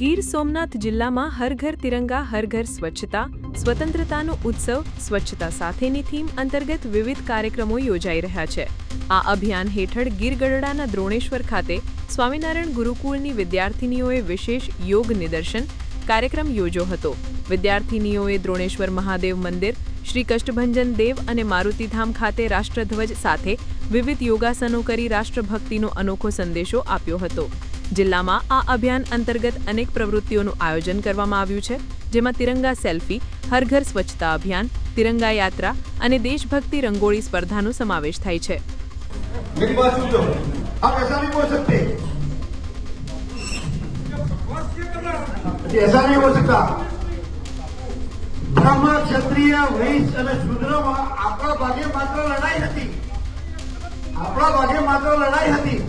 ગીર સોમનાથ જિલ્લામાં હર ઘર તિરંગા, હર ઘર સ્વચ્છતા, સ્વતંત્રતાનો ઉત્સવ, સ્વચ્છતા સાથેની થીમ અંતર્ગત વિવિધ કાર્યક્રમો યોજાઈ રહ્યા છે. આ અભિયાન હેઠળ ગીર ગઢડાના દ્રોણેશ્વર ખાતે સ્વામિનારાયણ ગુરુકુળની વિદ્યાર્થિનીઓએ વિશેષ યોગ નિદર્શન કાર્યક્રમ યોજો હતો. વિદ્યાર્થિનીઓએ દ્રોણેશ્વર મહાદેવ મંદિર, શ્રી કષ્ટભંજન દેવ અને મારુતિધામ ખાતે રાષ્ટ્રધ્વજ સાથે વિવિધ યોગાસનો કરી રાષ્ટ્રભક્તિનો અનોખો સંદેશો આપ્યો હતો. જિલ્લામાં આ અભિયાન અંતર્ગત અનેક પ્રવૃત્તિઓનું આયોજન કરવામાં આવ્યું છે, જેમાં તિરંગા સેલ્ફી, હર ઘર સ્વચ્છતા અભિયાન, તિરંગા યાત્રા અને દેશભક્તિ રંગોળી સ્પર્ધાનો સમાવેશ થાય છે. આપણા ભાગે માત્ર લડાઈ હતી।